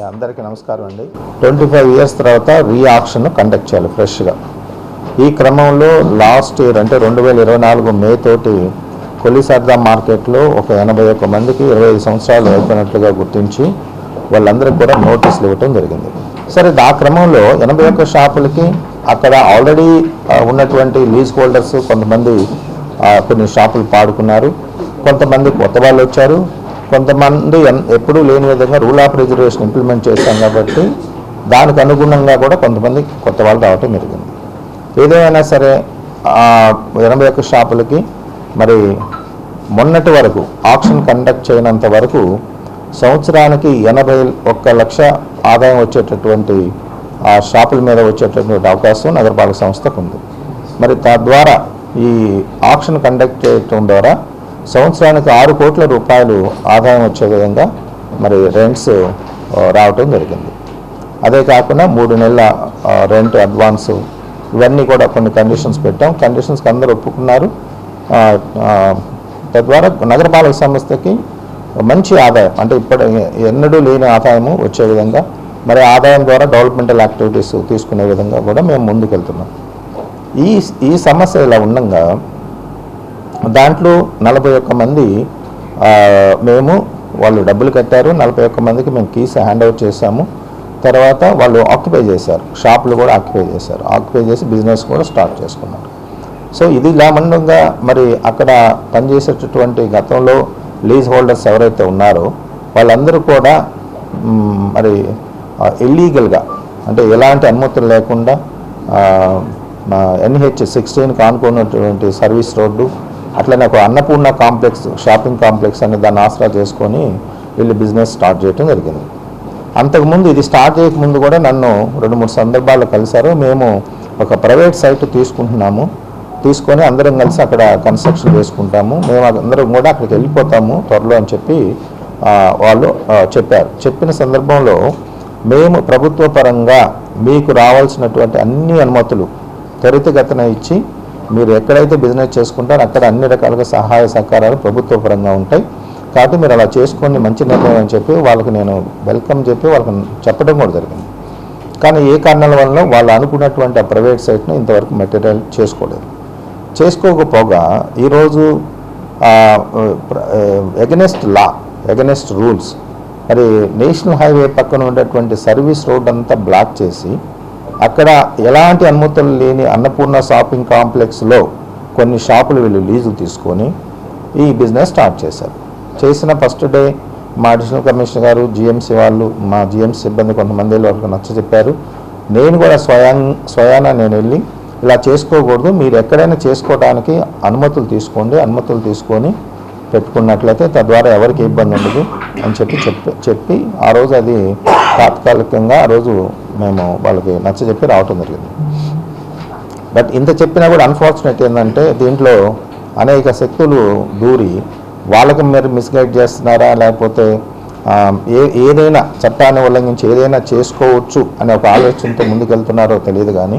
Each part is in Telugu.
అందరికీ నమస్కారం అండి. ట్వంటీ ఫైవ్ ఇయర్స్ తర్వాత రీఆక్షన్ కండక్ట్ చేయాలి ఫ్రెష్గా ఈ క్రమంలో లాస్ట్ ఇయర్ అంటే రెండు వేల ఇరవై నాలుగు మే తోటి కొలిసర్దా మార్కెట్లో ఒక ఎనభై ఒక్క మందికి ఇరవై ఐదు సంవత్సరాలు అయిపోయినట్లుగా గుర్తించి వాళ్ళందరికీ కూడా నోటీసులు ఇవ్వటం జరిగింది. సరే ఆ క్రమంలో ఎనభై ఒక్క షాపులకి అక్కడ ఆల్రెడీ ఉన్నటువంటి లీజ్ హోల్డర్స్ కొంతమంది కొన్ని షాపులు పాడుకున్నారు. కొంతమంది కొత్త వాళ్ళు వచ్చారు. కొంతమంది ఎన్- ఎప్పుడూ లేని విధంగా రూల్ ఆఫ్ రిజర్వేషన్ ఇంప్లిమెంట్ చేశాం కాబట్టి దానికి అనుగుణంగా కూడా కొంతమంది కొత్త వాళ్ళు రావటం జరిగింది. ఏదేమైనా సరే ఎనభై ఒక్క షాపులకి మరి మొన్నటి వరకు ఆప్షన్ కండక్ట్ చేయనంత వరకు సంవత్సరానికి ఎనభై ఒక్క లక్ష ఆదాయం వచ్చేటటువంటి ఆ షాపుల మీద వచ్చేటటువంటి అవకాశం నగరపాలక సంస్థకు ఉంది. మరి తద్వారా ఈ ఆప్షన్ కండక్ట్ చేయటం ద్వారా సంవత్సరానికి ఆరు కోట్ల రూపాయలు ఆదాయం వచ్చే విధంగా మరి రెంట్స్ రావటం జరిగింది. అదే కాకుండా మూడు నెలల రెంట్ అడ్వాన్స్ ఇవన్నీ కూడా కొన్ని కండిషన్స్ పెట్టాం. కండిషన్స్కి అందరూ ఒప్పుకున్నారు. తద్వారా నగరపాలక సంస్థకి మంచి ఆదాయం అంటే ఇప్పటి ఎన్నడూ లేని ఆదాయము వచ్చే విధంగా మరి ఆదాయం ద్వారా డెవలప్మెంటల్ యాక్టివిటీస్ తీసుకునే విధంగా కూడా మేము ముందుకెళ్తున్నాం. ఈ ఈ సమస్య ఇలా ఉండగా దాంట్లో నలభై ఒక్క మంది మేము వాళ్ళు డబ్బులు కట్టారు. నలభై ఒక్క మందికి మేము కీస్ హ్యాండ్ ఓవర్ చేశాము. తర్వాత వాళ్ళు ఆక్యుపై చేశారు. షాపులు కూడా ఆక్యుపై చేశారు. ఆక్యుపై చేసి బిజినెస్ కూడా స్టార్ట్ చేసుకున్నారు. సో ఇది ఇలా ఉండగా మరి అక్కడ పనిచేసేటటువంటి గతంలో లీజ్ హోల్డర్స్ ఎవరైతే ఉన్నారో వాళ్ళందరూ కూడా మరి ఇల్లీగల్గా అంటే ఎలాంటి అనుమతులు లేకుండా ఎన్హెచ్ సిక్స్టీన్కి ఆనుకున్నటువంటి సర్వీస్ రోడ్డు అట్లా నాకు అన్నపూర్ణ కాంప్లెక్స్ షాపింగ్ కాంప్లెక్స్ అనే దాన్ని ఆసరా చేసుకొని వీళ్ళు బిజినెస్ స్టార్ట్ చేయడం జరిగింది. అంతకుముందు ఇది స్టార్ట్ చేయకముందు కూడా నన్ను రెండు మూడు సందర్భాల్లో కలిశారు. మేము ఒక ప్రైవేట్ సైట్ తీసుకుంటున్నాము. తీసుకొని అందరం కలిసి అక్కడ కన్స్ట్రక్షన్ చేసుకుంటాము. మేము అందరం కూడా అక్కడికి వెళ్ళిపోతాము త్వరలో అని చెప్పి వాళ్ళు చెప్పారు. చెప్పిన సందర్భంలో మేము ప్రభుత్వ పరంగా మీకు రావాల్సినటువంటి అన్ని అనుమతులు త్వరితగతన ఇచ్చి మీరు ఎక్కడైతే బిజినెస్ చేసుకుంటారో అక్కడ అన్ని రకాలుగా సహాయ సహకారాలు ప్రభుత్వ పరంగా ఉంటాయి. కాబట్టి మీరు అలా చేసుకోండి మంచి నిర్ణయం అని చెప్పి వాళ్ళకి నేను వెల్కమ్ చెప్పి వాళ్ళకి చెప్పడం కూడా జరిగింది. కానీ ఏ కారణాల వల్ల వాళ్ళు అనుకున్నటువంటి ఆ ప్రైవేట్ సైట్ను ఇంతవరకు మెటీరియల్ చేసుకోలేదు. చేసుకోకపోగా ఈరోజు ఎగనెస్ట్ లా ఎగనెస్ట్ రూల్స్ మరి నేషనల్ హైవే పక్కన ఉండేటువంటి సర్వీస్ రోడ్ అంతా బ్లాక్ చేసి అక్కడ ఎలాంటి అనుమతులు లేని అన్నపూర్ణ షాపింగ్ కాంప్లెక్స్లో కొన్ని షాపులు వీళ్ళు లీజు తీసుకొని ఈ బిజినెస్ స్టార్ట్ చేశారు. చేసిన ఫస్ట్ డే మా అడిషనల్ కమిషనర్ గారు జిఎంసీ వాళ్ళు మా జిఎంసీ సిబ్బంది కొంతమంది వాళ్ళకి నచ్చ చెప్పారు. నేను కూడా స్వయం స్వయాన నేను వెళ్ళి ఇలా చేసుకోకూడదు మీరు ఎక్కడైనా చేసుకోవడానికి అనుమతులు తీసుకోండి అనుమతులు తీసుకొని పెట్టుకున్నట్లయితే తద్వారా ఎవరికి ఇబ్బంది ఉండదు అని చెప్పి చెప్పి చెప్పి ఆ రోజు అది తాత్కాలికంగా ఆ రోజు మేము వాళ్ళకి నచ్చ చెప్పి రావటం జరిగింది. బట్ ఇంత చెప్పినా కూడా అన్ఫార్చునేట్ ఏంటంటే దీంట్లో అనేక శక్తులు దూరి వాళ్ళకి మీరు మిస్గైడ్ చేస్తున్నారా? లేకపోతే ఏ ఏదైనా చట్టాన్ని ఉల్లంఘించి ఏదైనా చేసుకోవచ్చు అనే ఒక ఆలోచనతో ముందుకెళ్తున్నారో తెలియదు కానీ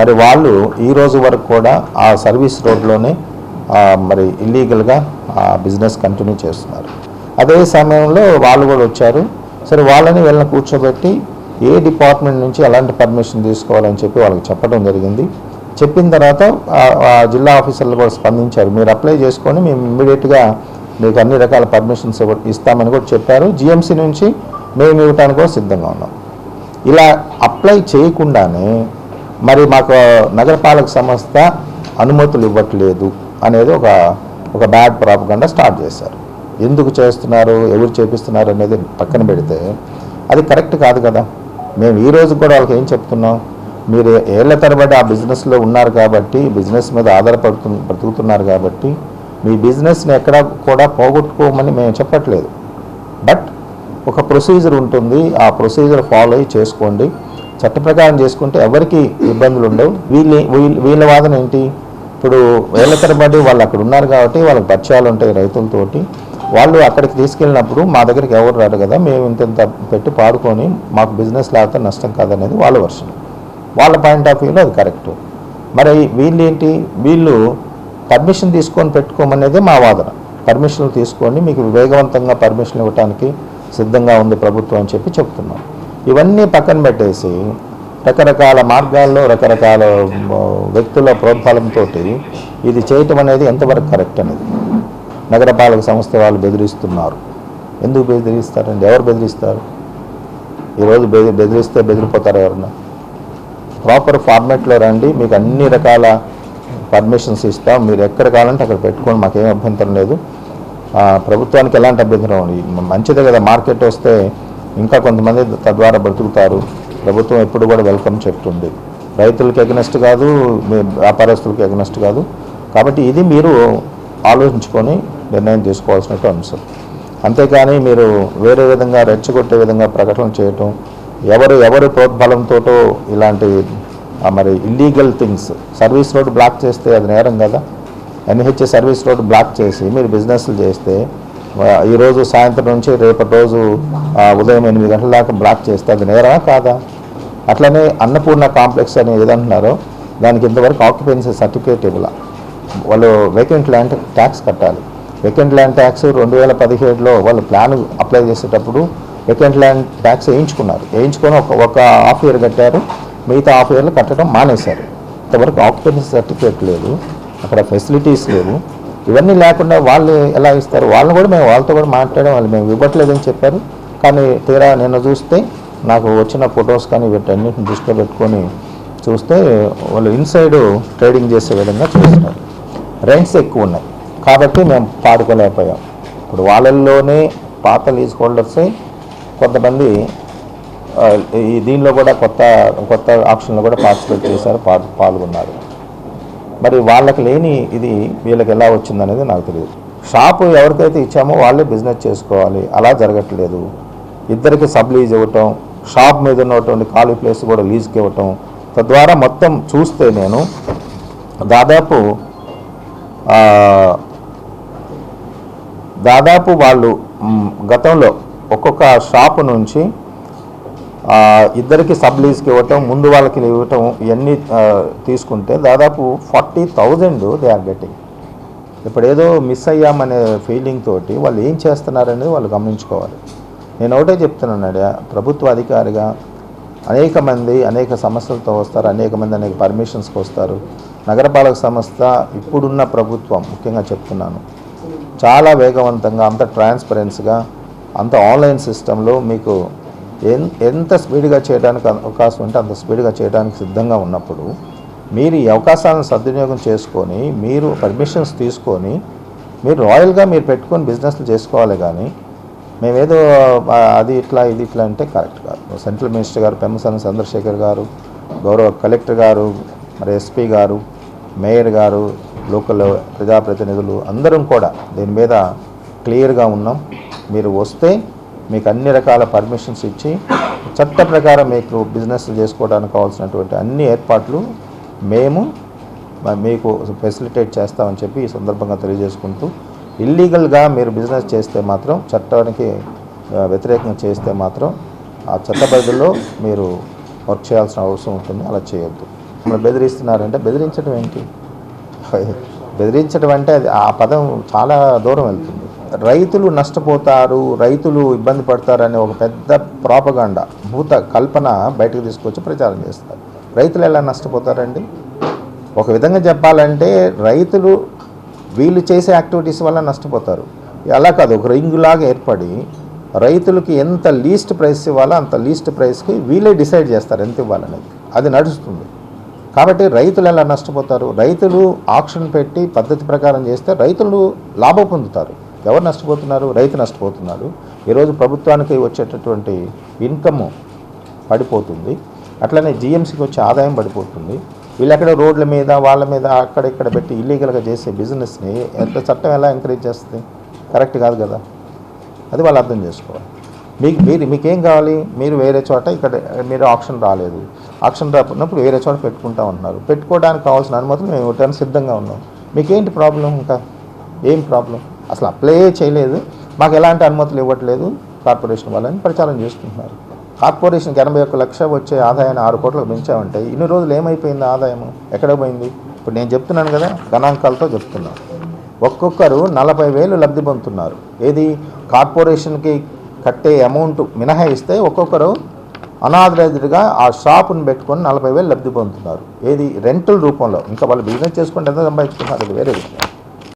మరి వాళ్ళు ఈ రోజు వరకు కూడా ఆ సర్వీస్ రోడ్లోనే మరి ఇల్లీగల్గా ఆ బిజినెస్ కంటిన్యూ చేస్తున్నారు. అదే సమయంలో వాళ్ళు కూడా వచ్చారు. సరే వాళ్ళని వీళ్ళని కూర్చోబెట్టి ఏ డిపార్ట్మెంట్ నుంచి ఎలాంటి పర్మిషన్ తీసుకోవాలని చెప్పి వాళ్ళకి చెప్పడం జరిగింది. చెప్పిన తర్వాత ఆ- జిల్లా ఆఫీసర్లు కూడా స్పందించారు. మీరు అప్లై చేసుకొని మేము ఇమ్మీడియట్గా మీకు అన్ని రకాల పర్మిషన్స్ ఇస్తామని కూడా చెప్పారు. జిఎంసీ నుంచి మేము ఇవ్వటానికి కూడా సిద్ధంగా ఉన్నాం. ఇలా అప్లై చేయకుండానే మరి మాకు నగరపాలక సంస్థ అనుమతులు ఇవ్వట్లేదు అనేది ఒక ఒక బ్యాడ్ ప్రాపగండా స్టార్ట్ చేశారు. ఎందుకు చేస్తున్నారు? ఎవరు చేపిస్తున్నారు అనేది పక్కన పెడితే అది కరెక్ట్ కాదు కదా. మేము ఈరోజు కూడా వాళ్ళకి ఏం చెప్తున్నాం? మీరు ఏళ్ళ తరబడి ఆ బిజినెస్లో ఉన్నారు కాబట్టి బిజినెస్ మీద ఆధారపడుతు బ్రతుకుతున్నారు కాబట్టి మీ బిజినెస్ని ఎక్కడ కూడా పోగొట్టుకోమని మేము చెప్పట్లేదు. బట్ ఒక ప్రొసీజర్ ఉంటుంది. ఆ ప్రొసీజర్ ఫాలో అయ్యి చేసుకోండి. చట్ట ప్రకారం చేసుకుంటే ఎవరికి ఇబ్బందులు ఉండవు. వీళ్ళ వీళ్ళ వీళ్ళ వాదన ఏంటి? ఇప్పుడు వేల తరబడి వాళ్ళు అక్కడ ఉన్నారు కాబట్టి వాళ్ళకి పరిచయాలు ఉంటాయి రైతులతోటి. వాళ్ళు అక్కడికి తీసుకెళ్ళినప్పుడు మా దగ్గరికి ఎవరు రారు కదా మేము ఇంత ఇంత పెట్టి పాడుకొని మాకు బిజినెస్ లేకపోతే నష్టం కాదనేది వాళ్ళ వర్షన్ వాళ్ళ పాయింట్ ఆఫ్ వ్యూలో అది కరెక్ట్ మరి వీళ్ళు ఏంటి వీళ్ళు పర్మిషన్ తీసుకొని పెట్టుకోమనేదే మా వాదన. పర్మిషన్లు తీసుకొని మీకు వేగవంతంగా పర్మిషన్ ఇవ్వడానికి సిద్ధంగా ఉంది ప్రభుత్వం అని చెప్పి చెప్తున్నాం. ఇవన్నీ పక్కన పెట్టేసి రకరకాల మార్గాల్లో రకరకాల వ్యక్తుల ప్రోద్బలంతో ఇది చేయటం అనేది ఎంతవరకు కరెక్ట్ అనేది? నగరపాలక సంస్థ వాళ్ళు బెదిరిస్తున్నారు. ఎందుకు బెదిరిస్తారండి? ఎవరు బెదిరిస్తారు? ఈరోజు బెది బెదిరిస్తే బెదిరిపోతారు ఎవరన్నా? ప్రాపర్ ఫార్మాట్లో రండి మీకు అన్ని రకాల పర్మిషన్స్ ఇస్తాం. మీరు ఎక్కడ కావాలంటే అక్కడ పెట్టుకోండి మాకేం అభ్యంతరం లేదు. ప్రభుత్వానికి ఎలాంటి అభ్యంతరం మంచిదే కదా మార్కెట్ వస్తే ఇంకా కొంతమంది తద్వారా బ్రతుకుతారు. ప్రభుత్వం ఎప్పుడు కూడా వెల్కమ్ చెప్తుంది. రైతులకు ఎగనెస్ట్ కాదు మీ వ్యాపారస్తులకు ఎగనెస్ట్ కాదు. కాబట్టి ఇది మీరు ఆలోచించుకొని నిర్ణయం తీసుకోవాల్సిన అంశం. అంతేకాని మీరు వేరే విధంగా రెచ్చగొట్టే విధంగా ప్రకటనలు చేయటం ఎవరు ఎవరు ప్రోద్బలంతోటో ఇలాంటి మరి illegal things service road block చేస్తే అది నేరం కదా? ఎన్హెచ్ సర్వీస్ రోడ్ బ్లాక్ చేసి మీరు బిజినెస్లు చేస్తే ఈరోజు సాయంత్రం నుంచి రేపటి రోజు ఉదయం ఎనిమిది గంటల దాకా బ్లాక్ చేస్తే అది నేరమా కాదా? అట్లనే అన్నపూర్ణ కాంప్లెక్స్ అని ఏదంటున్నారో దానికి ఇంతవరకు ఆక్యుపెన్సీ సర్టిఫికేట్ ఇవ్వాల. వాళ్ళు వేకెంట్ ల్యాండ్ ట్యాక్స్ కట్టాలి. వేకెంట్ ల్యాండ్ ట్యాక్స్ రెండు వేల పదిహేడులో వాళ్ళు ప్లాన్ అప్లై చేసేటప్పుడు వేకెంట్ ల్యాండ్ ట్యాక్స్ వేయించుకున్నారు. వేయించుకొని ఒక ఒక హాఫ్ ఇయర్ కట్టారు. మిగతా హాఫ్ ఇయర్లు కట్టడం మానేశారు. ఇంతవరకు ఆక్యుపెన్సీ సర్టిఫికేట్ లేదు. అక్కడ ఫెసిలిటీస్ లేవు. ఇవన్నీ లేకుండా వాళ్ళు ఎలా ఇస్తారు? వాళ్ళని కూడా మేము వాళ్ళతో కూడా మాట్లాడడం వాళ్ళు మేము ఇవ్వట్లేదని చెప్పారు. కానీ తీరా నిన్న చూస్తే నాకు వచ్చిన ఫొటోస్ కానీ వీటన్నిటిని దృష్టిలో పెట్టుకొని చూస్తే వాళ్ళు ఇన్సైడ్ ట్రేడింగ్ చేసే విధంగా చూస్తున్నారు. రెంట్స్ ఎక్కువ ఉన్నాయి కాబట్టి మేము పాడుకోలేకపోయాం. ఇప్పుడు వాళ్ళల్లోనే పాత లీజ్ హోల్డర్స్ కొంతమంది ఈ దీనిలో కూడా కొత్త కొత్త ఆప్షన్లో కూడా పార్టిసిపేట్ చేశారు పాల్గొన్నారు. మరి వాళ్ళకి లేని ఇది వీళ్ళకి ఎలా వచ్చిందనేది నాకు తెలియదు. షాపు ఎవరికైతే ఇచ్చామో వాళ్ళే బిజినెస్ చేసుకోవాలి. అలా జరగట్లేదు. ఇద్దరికి సబ్ లీజ్ ఇవ్వటం షాప్ మీద ఉన్నటువంటి ఖాళీ ప్లేస్ కూడా లీజ్కి ఇవ్వటం తద్వారా మొత్తం చూస్తే నేను దాదాపు దాదాపు వాళ్ళు గతంలో ఒక్కొక్క షాపు నుంచి ఇద్దరికి సబ్లీజ్కి ఇవ్వటం ముందు వాళ్ళకి ఇవ్వటం ఇవన్నీ తీసుకుంటే దాదాపు forty thousand they are getting ఇప్పుడు ఏదో మిస్ అయ్యామనే ఫీలింగ్ తోటి వాళ్ళు ఏం చేస్తున్నారనేది వాళ్ళు గమనించుకోవాలి. నేను ఒకటే చెప్తున్నాను ప్రభుత్వ అధికారిగా అనేక మంది అనేక సమస్యలతో వస్తారు అనేక మంది అనేక పర్మిషన్స్కి వస్తారు. నగరపాలక సంస్థ ఇప్పుడున్న ప్రభుత్వం ముఖ్యంగా చెప్తున్నాను చాలా వేగవంతంగా అంత ట్రాన్స్పరెన్స్గా అంత ఆన్లైన్ సిస్టంలో మీకు ఎన్ ఎంత స్పీడ్గా చేయడానికి అవకాశం ఉంటే అంత స్పీడ్గా చేయడానికి సిద్ధంగా ఉన్నప్పుడు మీరు ఈ అవకాశాలను సద్వినియోగం చేసుకొని మీరు పర్మిషన్స్ తీసుకొని మీరు రాయల్గా మీరు పెట్టుకొని బిజినెస్లు చేసుకోవాలి కానీ మేమేదో అది ఇట్లా ఇది ఇట్లా అంటే కరెక్ట్ కాదు. సెంట్రల్ మినిస్టర్ గారు పెమ్మసాని చంద్రశేఖర్ గారు గౌరవ కలెక్టర్ గారు మరి ఎస్పీ గారు మేయర్ గారు లోకల్ ప్రజాప్రతినిధులు అందరం కూడా దీని మీద క్లియర్గా ఉన్నాం. మీరు వస్తే మీకు అన్ని రకాల పర్మిషన్స్ ఇచ్చి చట్ట ప్రకారం మీకు బిజినెస్ చేసుకోవడానికి కావాల్సినటువంటి అన్ని ఏర్పాట్లు మేము మీకు ఫెసిలిటేట్ చేస్తామని చెప్పి ఈ సందర్భంగా తెలియజేసుకుంటూ ఇల్లీగల్గా మీరు బిజినెస్ చేస్తే మాత్రం చట్టానికి వ్యతిరేకంగా చేస్తే మాత్రం ఆ చట్ట పరిధిలో మీరు వర్క్ చేయాల్సిన అవసరం ఉంటుంది. అలా చేయొద్దు. బెదిరిస్తున్నారంటే బెదిరించడం ఏంటి? బెదిరించడం అంటే అది ఆ పదం చాలా దూరం వెళ్తుంది. రైతులు నష్టపోతారు రైతులు ఇబ్బంది పడతారనే ఒక పెద్ద ప్రాపగాండ భూత కల్పన బయటకు తీసుకొచ్చి ప్రచారం చేస్తారు. రైతులు ఎలా నష్టపోతారండి? ఒక విధంగా చెప్పాలంటే రైతులు వీళ్ళు చేసే యాక్టివిటీస్ వల్ల నష్టపోతారు. అలా కాదు ఒక రింగులాగా ఏర్పడి రైతులకి ఎంత లీస్ట్ ప్రైస్ ఇవ్వాలో అంత లీస్ట్ ప్రైస్కి వీళ్ళే డిసైడ్ చేస్తారు ఎంత ఇవ్వాలనేది. అది నడుస్తుంది. కాబట్టి రైతులు ఎలా నష్టపోతారు? రైతులు ఆక్షన్ పెట్టి పద్ధతి ప్రకారం చేస్తే రైతులు లాభం పొందుతారు. ఎవరు నష్టపోతున్నారు? రైతు నష్టపోతున్నాడు. ఈరోజు ప్రభుత్వానికి వచ్చేటటువంటి ఇన్కమ్ పడిపోతుంది. అట్లనే జిఎంసీకి వచ్చే ఆదాయం పడిపోతుంది. వీళ్ళు ఎక్కడ రోడ్ల మీద వాళ్ళ మీద అక్కడ ఇక్కడ పెట్టి ఇల్లీగల్గా చేసే బిజినెస్ని ఎంత చట్టం ఎలా ఎంకరేజ్ చేస్తుంది? కరెక్ట్ కాదు కదా. అది వాళ్ళు అర్థం చేసుకోవాలి. మీకు మీరు మీకేం కావాలి? మీరు వేరే చోట ఇక్కడ మీరు ఆప్షన్ రాలేదు. ఆప్షన్ రాకున్నప్పుడు వేరే చోట పెట్టుకుంటా ఉంటున్నారు పెట్టుకోవడానికి కావాల్సిన అనుమతులు మేము ఇవ్వడానికి సిద్ధంగా ఉన్నాం. మీకేంటి ప్రాబ్లం ఇంకా? ఏం ప్రాబ్లం? అసలు అప్లై చేయలేదు. మాకు ఎలాంటి అనుమతులు ఇవ్వట్లేదు. కార్పొరేషన్ వాళ్ళని ప్రచారం చేసుకుంటున్నారు కార్పొరేషన్కి ఎనభై ఒక్క లక్ష వచ్చే ఆదాయాన్ని ఆరు కోట్లకు పెంచామంటే ఇన్ని రోజులు ఏమైపోయింది ఆదాయం? ఎక్కడ పోయింది? ఇప్పుడు నేను చెప్తున్నాను కదా గణాంకాలతో చెప్తున్నాను. ఒక్కొక్కరు నలభై వేలు లబ్ధి పొందుతున్నారు. ఏది? కార్పొరేషన్కి కట్టే అమౌంట్ మినహాయిస్తే ఒక్కొక్కరు అనాథరైజ్డ్గా ఆ షాపును పెట్టుకొని నలభై వేలు లబ్ధి పొందుతున్నారు. ఏది రెంటల్ రూపంలో. ఇంకా వాళ్ళు బిజినెస్ చేసుకుంటే ఎంత సంపాదించుకుంటున్నారు అది వేరే విషయం.